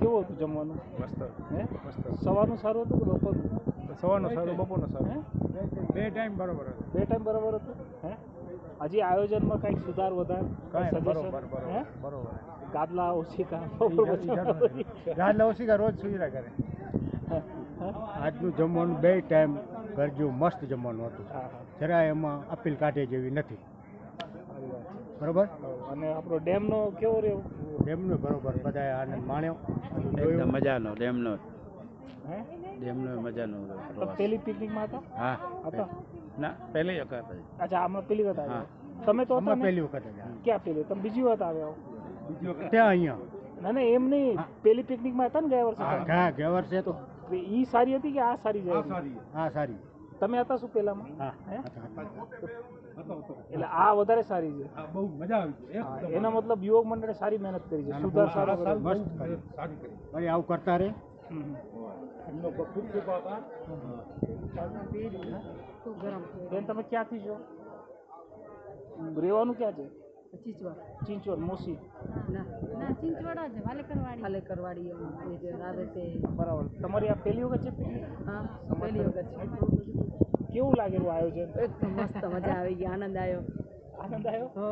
કેવું હતું જમવાનું? મસ્ત. હે? મસ્ત. સવારનું સારું હતું કે બપોરનું? સવારનું સારું બપોરનું સારું. બે ટાઈમ બરોબર બે ટાઈમ બરાબર હતું? હે? હજી આયોજનમાં કંઈક સુધાર વધાર? કાંઈ? બરોબર બરોબર ગાદલા ઓછીકા ગાદલા ઓછી રોજ સુવિધા કરે. આજનું જમવાનું બે ટાઈમ કરજો મસ્ત જમવાનું હતું. જરાય એમાં અપીલ કાઢે જેવી નથી. બરોબર? અને આપણો ડેમનો કેવો રહ્યો? ડેમનો બરોબર બધાએ આનંદ માણ્યો. એકદમ મજાનો ડેમનો. હે? ડેમનો મજાનો પેલી પિકનિકમાં હતા? હા. હતા ના પહેલી વખત અચ્છા આમાં પેલી વખત આવ્યા? તમે તો હતા અમે પહેલી વખત ક્યાં પેલી તમે બીજી વખત આવ્યા વખત. ત્યાં અહીંયા. ના ના એમ નહીં. પેલી પિકનિકમાં હતા ને ગયા વર્ષે? હા ગયા વર્ષે તો. ઈ સારી હતી કે આ સારી જાય હા સારી. તમે હતા શું પેલામાં હા. એટલે આ વધારે સારી છે. બહુ મજા આવી એનો મતલબ યુવક મંડળે સારી મહેનત કરી છે. સુધાર સારો કરી. ભાઈ આવું કરતા રહે. બેન તમે ક્યાંથી છો? રહેવાનું ક્યાં છે? ચિંચવડ. મોસી. ના ચિંચવડા છે વાલેકરવાડી. વાલેકરવાડી એ જે આવે તે. બરાબર. તમારી આ પહેલી વખત છે? હા પહેલી વખત છે. કેવું લાગેલું આયોજન? એકદમ મસ્ત મજા આવી ગઈ આનંદ આવ્યો. આનંદ આવ્યો? હો.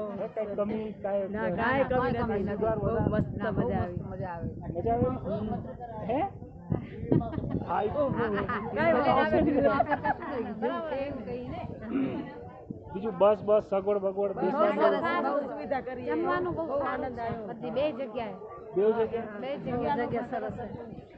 કમી કાંઈ ના કાંઈ કમી નથી. બહુ મસ્ત મજા આવી મજા આવી. મજા આવી? હે? હા. ઈ તો બીજું બસ. બસ સગવડ બગવડ સુવિધા કરી જમવાનું બહુ બહુ આનંદ આવ્યો. બધી બે જગ્યાએ. બે જગ્યાએ? બે જગ્યાએ. જગ્યા સરસ છે.